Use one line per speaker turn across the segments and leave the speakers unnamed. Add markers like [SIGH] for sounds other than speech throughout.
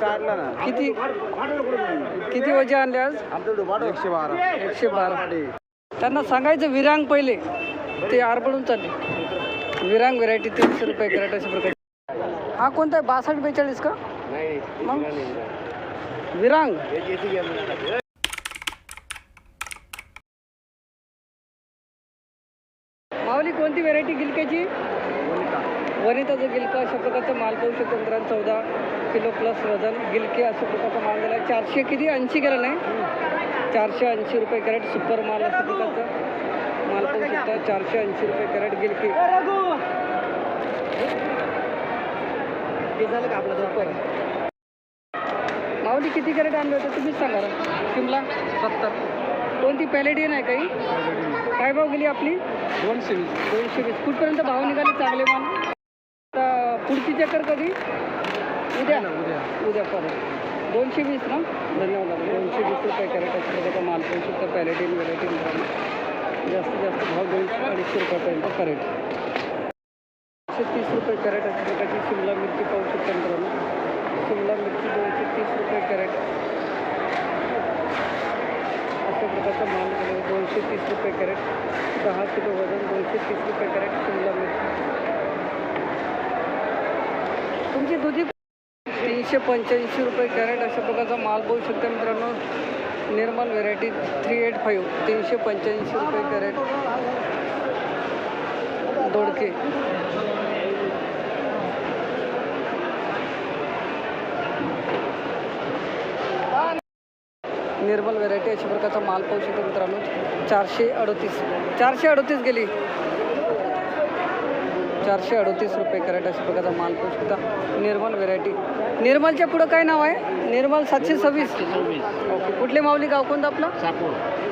काढला ना?
किती? किती वजे आणले आज?
एकशे बारा.
एकशे बारा. त्यांना सांगायचं विरांग पहिले. ते आरबडून चालले. विरांग व्हेरायटी तीनशे रुपये कॅरेट अशा प्रकारे. हा कोणता आहे? बासष्ट बेचाळीस का? मग? विरांग माऊली कोणती व्हेरायटी गिलक्याची? वनिताचं गिलका अशा प्रकारचा माल पाहू शकतो मित्रांनो चौदा किलो प्लस वजन गिलके अशा प्रकारचा माल गेला. चारशे किती? ऐंशी गेला नाही? चारशे ऐंशी रुपये कॅरेट सुपर माल अशा प्रकारचा माल पाहू शकता. चारशे ऐंशी रुपये कॅरेट गिलके माऊली किती कॅरेट आणले होते तुम्हीच सांगा शिमला? सत्तर. कोणती? पॅलेडियन आहे काही? काय भाव गेली आपली?
दोनशे वीस.
दोनशे वीस. कुठपर्यंत भाव निघाले चांगले माल? पुढची चक्कर कधी? उद्या.
उद्या.
उद्या परत दोनशे वीस ना? धन्यवाद. दोनशे वीस रुपये कॅरेट असं प्रकारचा माल पाहू शकतो पॅलेटिन व्हरायटी जास्तीत जास्त भाव दोनशे अडीचशे रुपयापर्यंत कॅरेट एकशे तीस रुपये कॅरेट अशा प्रकारची शिमला मिरची पाहू शकतो मित्रांनो. शिमला मिरची दोनशे तीस रुपये कॅरेट. अशा प्रकारचा माल दोनशे तीस रुपये कॅरेट. दहा किलो वजन दोनशे तीस रुपये कॅरेट शिमला मिरची. दुधी तीनशे पंच्याऐंशी रुपये कॅरेट अशा प्रकारचा माल पाहू शकता मित्रांनो. Nirmal variety three eight five तीनशे पंच्याऐंशी रुपये कॅरेट. दोडके. निर्मल व्हेरायटी अशा प्रकारचा माल पाहू शकतो मित्रांनो. चारशे अडतीस चारशे अडतीस गेली. चारशे अडतीस रुपये कॅरेट अशा प्रकारचा माल पाहू शकता निर्मल व्हेरायटी निर्मलच्या पुढं काय नाव आहे? निर्मल सातशे सव्वीस. ओके. कुठले माऊली गाव? कोणतं आपलं?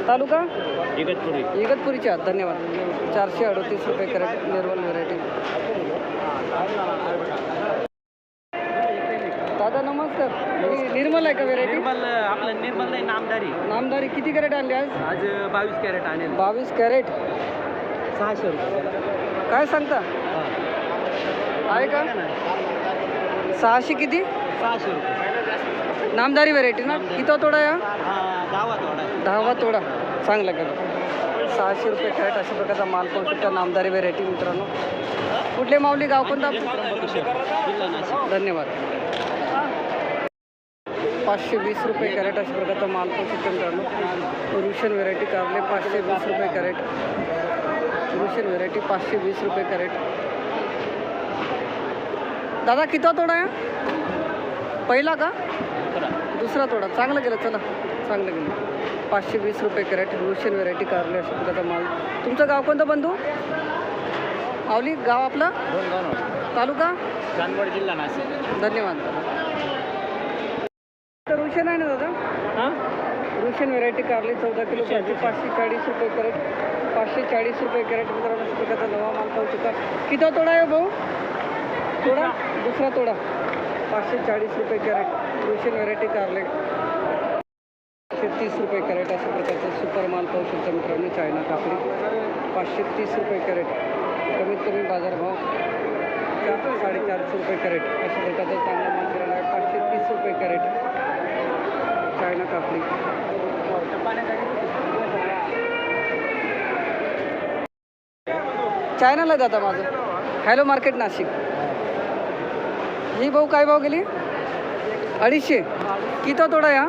तालुका?
इगतपुरी.
इगतपुरीच्या. धन्यवाद. चारशे अडतीस रुपये कॅरेट निर्मल व्हेरायटी दादा नमस्कार. निर्मल आहे का व्हेरायटी
निर्मल आपलं निर्मल नाही नामदारी.
नामदारी किती कॅरेट आणली आज?
आज बावीस कॅरेट आणेल.
बावीस कॅरेट.
सहाशे रुपये.
काय सांगता? आहे का? सहाशे किती?
सहाशे रुपये.
नामदारी व्हेरायटी ना? किती तोडा या?
गावा थोडा
दहावा तोडा चांगला केला सहाशे रुपये कॅरेट अशा प्रकारचा माल पाहू शकता नामदारी व्हेरायटी मित्रांनो. कुठले माऊली? गाव कोणतं धन्यवाद. पाचशे वीस रुपये कॅरेट अशा प्रकारचा माल पाहू शकता मित्रांनो. रुशन व्हेरायटी कारले पाचशे वीस रुपये कॅरेट. रुशन व्हेरायटी पाचशे वीस रुपये कॅरेट. दादा किती तोडा आहे? पहिला का? दुसरा तोडा. चांगलं केलं चला. चांगलं केलं. पाचशे वीस रुपये कॅरेट रुशन व्हेरायटी कारले अशा प्रकारचा माल. तुमचं गाव कोणतं बंधू? आवली गाव आपलं? तालुका?
चांदवड जिल्हा नाशिक.
धन्यवाद रुशन आहे ना दादा?
हां?
रुशन व्हेरायटी कारली चौदा किलो पाचशे पाचशे चाळीस रुपये कॅरेट पाचशे चाळीस रुपये कॅरेट मित्रांनो प्रकारचा नवा माल पाहू शकता. किती तोडा आहे भाऊ? तोडा. दुसरा तोडा. पाचशे चाळीस रुपये कॅरेट. रुशन व्हरायटी कार्लेट पाचशे तीस रुपये कॅरेट अशा प्रकारचा सुपर माल पाहू शकता मित्रांनो चायना काकडी. पाचशे तीस रुपये कॅरेट. कमीत कमी बाजारभाव चार साडेचारशे रुपये कॅरेट. अशा प्रकारचा चांगला माल मिळाला. आहे पाचशे तीस रुपये कॅरेट. चायना काकडी. चायनाला दादा माझं. Hello market Nashik. ही भाऊ काय भाव गेली? अडीचशे. किती तोडा या?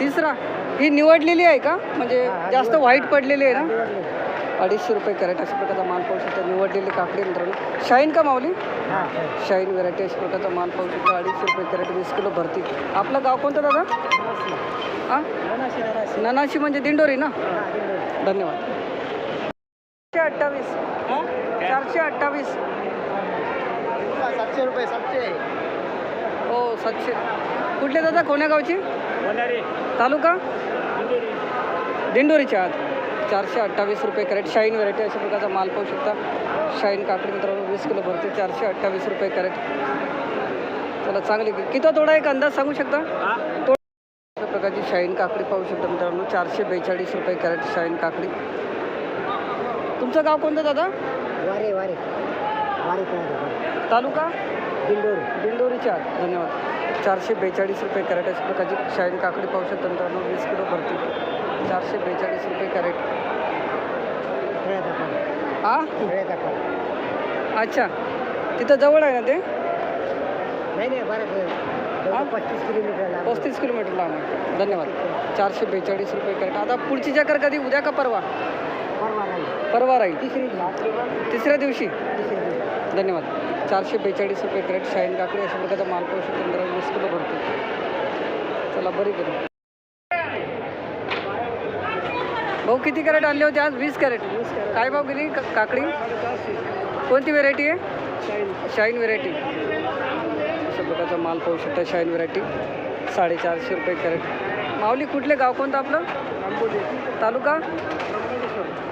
तिसरा. ही निवडलेली आहे का? म्हणजे जास्त व्हाईट पडलेली आहे ना? अडीचशे रुपये कॅरेट अशा प्रकारचा माल पाहू शकतो. निवडलेली काकडी मित्रांनो. शाईन का माऊली? शाईन व्हेरायटी अशा प्रकारचा माल पाहू शकतो. अडीचशे रुपये कॅरेट वीस किलो भरती. आपलं गाव कोणतं दादा? हां? ननाशी म्हणजे दिंडोरी ना? धन्यवाद. अठ्ठावीस. चारशे अठ्ठावीस.
सातशे रुपये सातशे.
हो सातशे. कुठले दादा? कोण्या गावची? तालुका? दिंडोरीच्या आत. चारशे अठ्ठावीस रुपये कॅरेट. शाईन व्हरायटी अशा प्रकारचा माल पाहू शकता. शाईन काकडी मित्रांनो वीस किलो भरते. चारशे अठ्ठावीस रुपये कॅरेट. चला चांगली किती तोडा एक अंदाज सांगू शकता? तोडा अशा प्रकारची शाईन काकडी पाहू शकता मित्रांनो. चारशे बेचाळीस रुपये कॅरेट शाईन काकडी. तुमचं गाव कोणतं दादा?
वारे वारे. वारे
तालुका?
दिंडोरी.
दिंडोरी चार धन्यवाद. चारशे बेचाळीस रुपये कॅरेट अशा प्रकारची शाईन काकडी पावशे तंत्रानं वीस किलो भरती. चारशे बेचाळीस रुपये कॅरेट. हा अच्छा. तिथं जवळ आहे ना ते?
नाही नाही बरं पस्तीस किलोमीटर
पस्तीस किलोमीटर लांब आहे. धन्यवाद. चारशे बेचाळीस रुपये कॅरेट. आता पुढची चक्कर कधी? उद्या का परवा? परवा राहील.
तिसरी
तिसऱ्या दिवशी. धन्यवाद. चारशे बेचाळीस रुपये कॅरेट शाईन काकडी अशा प्रकारचा माल पावशे तंत्र वीस किलो भरतो. चला बरी करू. भाऊ किती कॅरेट आणले होते आज? वीस कॅरेट. काय भाव गेली? काकडी? कोणती व्हेरायटी आहे? शाईन व्हेरायटी अशा प्रकारचा माल पाहू शकता शाईन व्हेरायटी साडेचारशे रुपये कॅरेट. माऊली कुठले गाव? कोणतं आपलं? तालुका?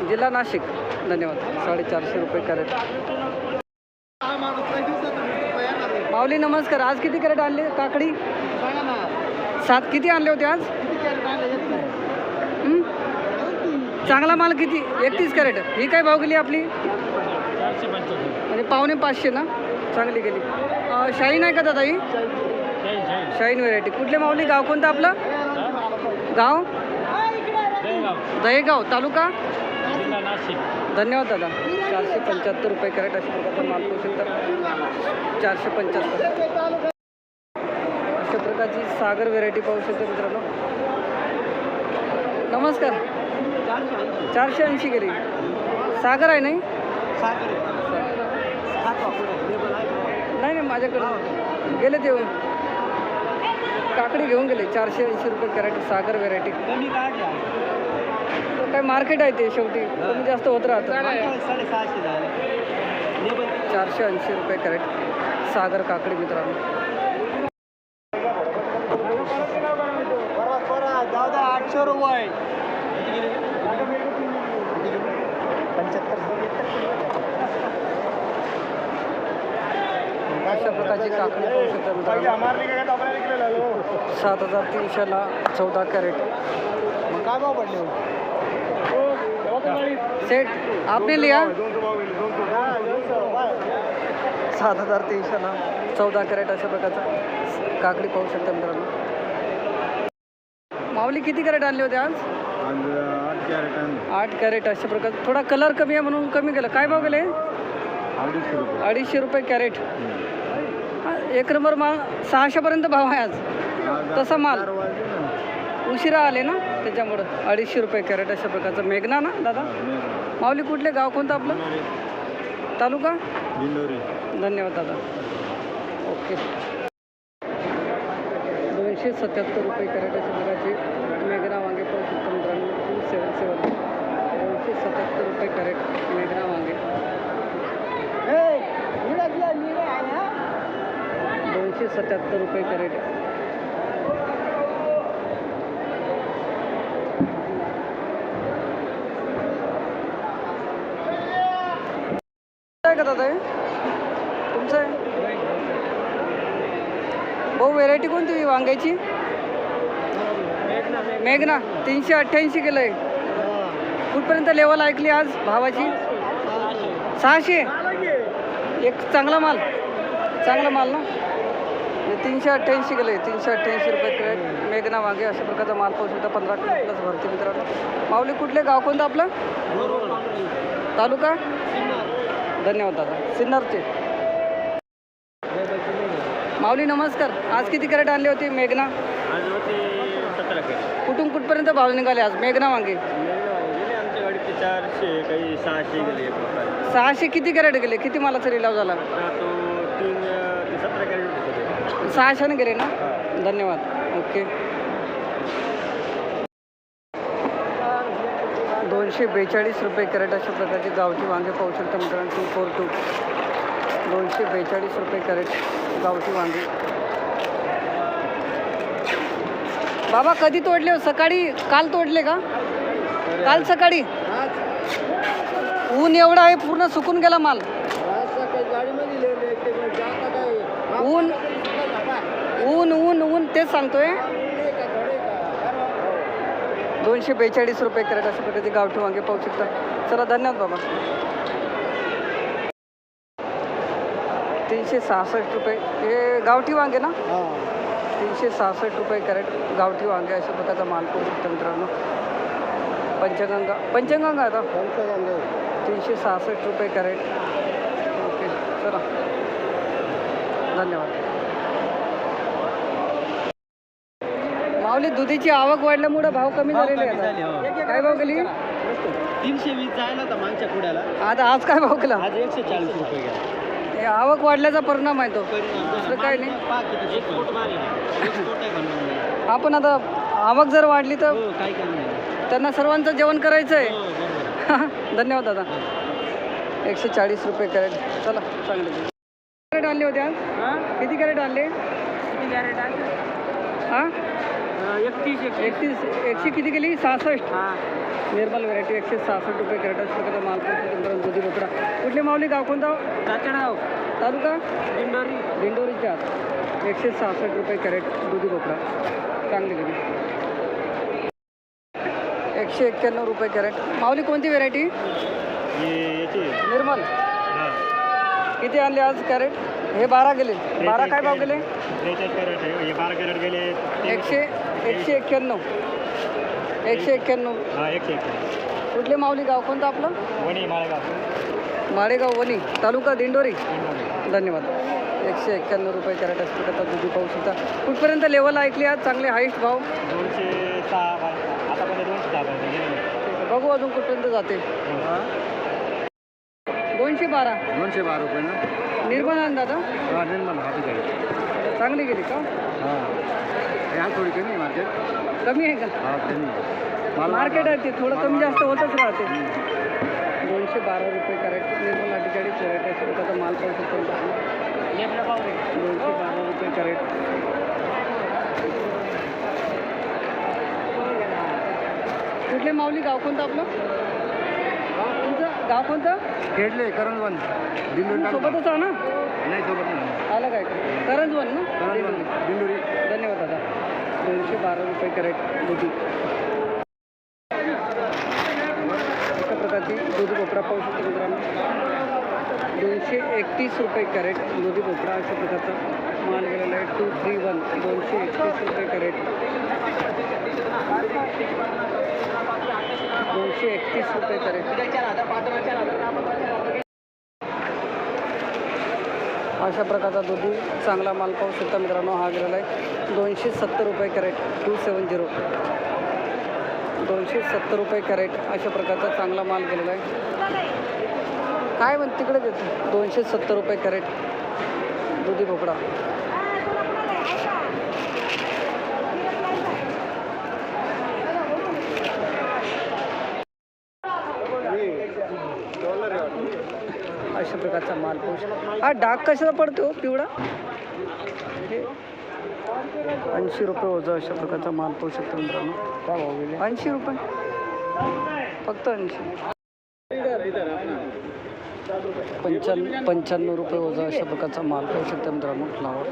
जिल्हा नाशिक. धन्यवाद. साडेचारशे रुपये कॅरेट. माऊली नमस्कार. आज किती कॅरेट आणले? काकडी? सात किती आणले होते आज? चांगला माल किती? एकतीस कॅरेट. ही काय भाव गेली आपली? म्हणजे पावणे पाचशे ना? चांगली गेली. शाईन आहे का दादा ही? शाईन व्हेरायटी कुठले माऊली? गाव कोणतं आपलं? गाव? दहेगाव. तालुका?
जिल्हा नाशिक.
धन्यवाद दादा. चारशे पंच्याहत्तर रुपये कॅरेट अशा प्रकारचा माल करू तर चारशे पंच्याहत्तर. अशा प्रकारची सागर व्हेरायटी पाहू शकते मित्रांनो. नमस्कार. चारशे ऐंशी गेली सागर आहे नाही? नाही नाही माझ्याकडे गेले ते काकडी घेऊन गेले. चारशे ऐंशी रुपये कॅरेट सागर व्हेरायटी काय मार्केट आहे ते शेवटी. कमी जास्त होत राहतं.
साडेसहाशे झाले
चारशे ऐंशी रुपये कॅरेट सागर काकडी मित्रांनो.
आठशे रुपये
अशा प्रकारची काकडी पाहू शकता मित्रांनो. सात हजार तीनशेला चौदा कॅरेट
मग काय भाव पडले?
सेट आपने लिया? सात हजार तीनशेला चौदा कॅरेट अशा प्रकारचा काकडी पाहू शकता मित्रांनो. माऊली किती कॅरेट आणले होते आज?
आठ कॅरेट
आठ कॅरेट अशा प्रकार थोडा कलर कमी आहे म्हणून कमी केलं. काय भाव गेले?
अडीचशे रुपये.
कॅरेट. एक नंबर माल सहाशेपर्यंत भाव आहे आज. तसा माल. उशिरा आले ना? त्याच्यामुळं अडीचशे रुपये कॅरेट अशा प्रकारचं. मेघना ना दादा? माऊली कुठले? गाव कोणतं आपलं? तालुका? धन्यवाद दादा. ओके. दोनशे सत्याहत्तर रुपये कॅरेट अशा प्रकारचे मेघना वांगे शकतो मित्रांनो. टू सेवन सेवन दोनशे सत्याहत्तर रुपये कॅरेट मेघना वांगे. दोनशे सत्याहत्तर रुपये कॅरेट आहे का दादा हे तुमचं आहे भाऊ व्हेरायटी कोणती ही वांग्याची? मेघना तीनशे अठ्ठ्याऐंशी किलो आहे. कुठपर्यंत लेवल ऐकली आज भावाची? सहाशे? एक चांगला माल. चांगला माल ना? तीनशे अठ्ठ्याऐंशी किलो आहे. तीनशे अठ्ठ्याऐंशी रुपये कॅरेट मेघना वांगे अशा प्रकारचा माल पाहू शकता. पंधरा किलो प्लस भरते मित्रांनो. माऊली कुठले गाव कोणतं आपलं? तालुका? धन्यवाद दादा. सिन्नरचे. माऊली नमस्कार. आज किती कॅरेट आणले होते? मेघना?
आज होते सतरा कॅरेट.
कुठून कुठपर्यंत भाव निघाले आज? मेघना वांगे
गेले आमच्या गाडीचे चारशे काही सहाशे गेले एक प्रकारे.
सहाशे किती कॅरेट गेले? किती मालाचा लिलाव झाला?
आता तो तीन ते सतरा कॅरेट होते सगळे.
सहाशेने गेले ना? धन्यवाद. ओके. दोनशे बेचाळीस रुपये कॅरेट अशा प्रकारची गावठी वांगे पाहू शकता मित्रांनो टू फोर टू दोनशे बेचाळीस रुपये कॅरेट. गावठी वांगे. बाबा कधी तोडले हो? सकाळी? काल तोडले का? काल सकाळी? ऊन एवढा आहे पूर्ण सुकून गेला माल. ऊन ऊन ऊन ऊन तेच सांगतोय. दोनशे बेचाळीस रुपये कॅरेट अशा प्रकारचे गावठी वांगे पाहू शकता. चला धन्यवाद बाबा. तीनशे सहासष्ट रुपये. हे गावठी वांगे ना? तीनशे सहासष्ट रुपये कॅरेट गावठी वांगे अशा प्रकारचा माल करू शकतो मित्रांनो. पंचगंगा पंचगंगा आता. तीनशे सहासष्ट रुपये कॅरेट. ओके चला. धन्यवाद. माऊली दुधीची आवक वाढल्यामुळे भाव कमी झालेले
हो.
काय भाव गेली
तीनशे वीस जायला होता मागच्या पुढ्याला.
आता आज काय भाव केला?
आज एकशे चाळीस रुपये गेला.
हे आवक वाढल्याचा परिणाम आहे तो. दुसरं काय नाही. आपण आता आवक जर वाढली तर
हो
त्यांना सर्वांचं जेवण करायचं आहे
हो [LAUGHS]
धन्यवाद दादा. एकशे चाळीस रुपये कॅरेट. चला चांगले कॅरेट आणले होते आज? किती कॅरेट आणले?
किती कॅरेट
हां?
एकतीस
एकतीस. एकशे किती गेली सहासष्ट.
हां.
निर्मल व्हरायटी एकशे सहासष्ट रुपये कॅरेट असं प्रकारचा माल पोहोचतो दुधी बोकडा. कुठली माऊली गाव कोणता?
काचडाव
तालुका?
दिंडोरी.
दिंडोरीच्या. एकशे सहासष्ट रुपये कॅरेट दुधी बोकडा. चांगली गेली एकशे एक्क्याण्णव रुपये कॅरेट. माऊली कोणती व्हेरायटी? निर्मल. किती आणले आज कॅरेट? हे बारा गेले. बारा काय भाव
हे गेले.
एकशे एकशे एक्क्याण्णव. एकशे एक्क्याण्णव.
हा एकशे एक
कुठले माऊली गाव? कोणतं आपलं?
वणी माळेगाव.
माळेगाव वणी. तालुका दिंडोरी. धन्यवाद. एकशे एक्क्याण्णव रुपये कॅरेट असतो आता दुधी पाहू शकता. कुठपर्यंत लेवल ऐकली आज? चांगले हाईस्ट भाव?
दोनशे सहा दोनशे सहा
बघू अजून कुठपर्यंत जाते. दोनशे बारा.
दोनशे बारा रुपये ना?
निर्मल आहे ना दादा
हा हा आहे.
चांगली गेली का?
हां. ह्या थोडी कमी आहे मार्केट
कमी आहे का?
हा कमी
मार्केट आहे ते थोडं कमी जास्त होतच राहते. दोनशे बारा रुपये कॅरेट निर्मल अठ्ठेचाळीस कॅरेट आहे त्याचा माल पाहू शकतो दोनशे बारा रुपये कॅरेट. कुठले माऊली गाव कोणतं आपलं? तुमचं? गाव कोणतं?
खेळले करंजवन.
तुम्ही सोबतच आहे ना?
नाही सोबत नाही.
आलं काय? करंजवन ना?
करंजवन दिंडोरी
दोनशे बारा रुपये कॅरेट दुधी अशा प्रकारची दुधी भोपळा पाहू शकतो मित्रांनो. दोनशे एकतीस रुपये कॅरेट दुधी भोपळा अशा प्रकारचा माल गेलेला आहे. टू थ्री वन दोनशे एकतीस रुपये कॅरेट. दोनशे एकतीस रुपये कॅरेट. अशा प्रकारचा दुधी चांगला माल पाहू शकता मित्रांनो हा गेलेला आहे. दोनशे सत्तर रुपये कॅरेट टू सेवन झिरो. दोनशे सत्तर रुपये कॅरेट अशा प्रकारचा चांगला माल गेलेला आहे. काय म्हण तिकडे देतो? दोनशे सत्तर रुपये कॅरेट दुधी भोपळा. अशा प्रकारचा माल पाहू शकतो. हा डाग कशाला पडतो? हो, पिवळा ऐंशी रुपये ओझं अशा प्रकारचा माल पाहू शकतो मित्रांनो. काय भाव गेले? ऐंशी रुपये. फक्त ऐंशी. पंच्याण्णव पंच्याण्णव रुपये ओझं अशा प्रकारचा माल पाहू शकतो मित्रांनो फ्लावर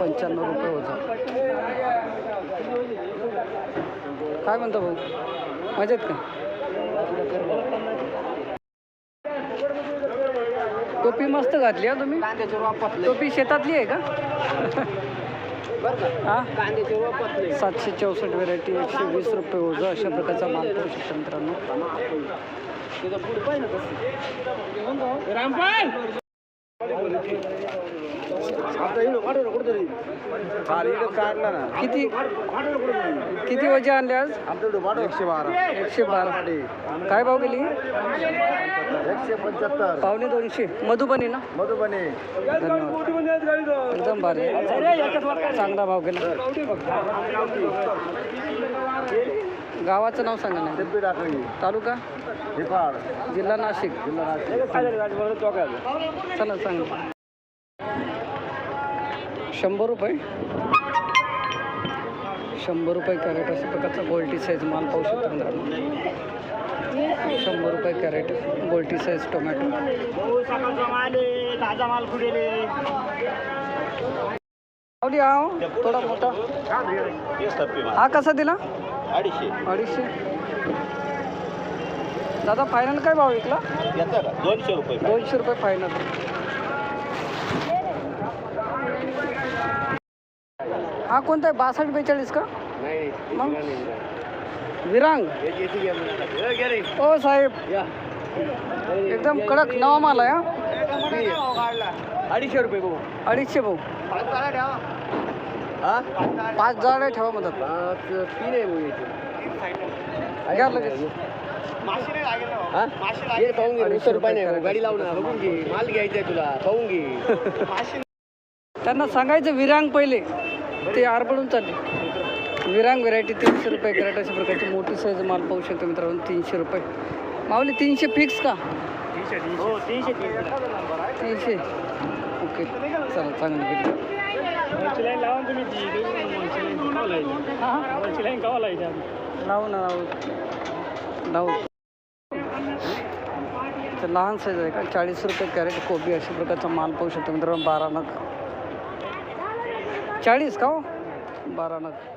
पंच्याण्णव रुपये ओझं. काय म्हणता भाऊ? मजेत का? टोपी मस्त घातली हा तुम्ही. टोपी शेतातली आहे का? हा? सातशे चौसष्ट व्हेरायटी एकशे वीस रुपये ओझं अशा प्रकारचा माल पाहू शकता मित्रांनो.
ना
किती? किती वजे आणले आज?
एकशे बारा.
एकशे बारा. काय भाव गेली?
एकशे पंच्याहत्तर.
पावणे दोनशे. मधुबनी ना?
मधुबनी.
धन्यवाद एकदम भारी चांगला भाव गेला. गावाचं नाव सांगा ना.
टेम्पी टाकली
तालुका?
हिपाड
जिल्हा नाशिक. चला सांगा. शंभर रुपये? शंभर रुपये कॅरेट अशा प्रकारचा गोल्टी साईज माल पाहू शकतो मित्रांनो. शंभर रुपये कॅरेट गोल्टी साईज टोमॅटो
ताजा माल
थोडा मोठा. हा कसा दिला?
अडीचशे.
अडीचशे. दादा फायनल काय भाव विकला?
दोनशे रुपये.
दोनशे रुपये फायनल हा कोणता आहे? बासष्ट बेचाळीस का?
नाही
मग? विरांग. ओ साहेब. एकदम कडक नवा माल आहे हा.
अडीचशे रुपये भाऊ
अडीचशे भाऊ
हा?
पाच जाळे ठेवा म्हणतात.
पाच तीन आहे भाऊ याचे.
घ्या लगेच.
हा? ये पाहून घे
अडीचशे
वीस रुपये नाही
रुपये
भाऊ. गाडी लावून बघून घे. माल घ्यायचा आहे तुला. पाहून घे. [LAUGHS]
त्यांना सांगायचं विरांग पहिले. ते आरबडून चालले. विरांग व्हेरायटी तीनशे रुपये कॅरेट अशा प्रकारची मोठी साईज माल पाहू शकतो मित्रांनो तीनशे रुपये. माऊली तीनशे फिक्स का?
हो तीनशे
तीनशे. ओके चला चांगलं
लावा ना
लावू तर लहान साईज आहे का? चाळीस रुपये कॅरेट कोबी अशा प्रकारचा माल पाहू शकतो मित्रांनो बारा नग चाळीस का हो? बारा नग.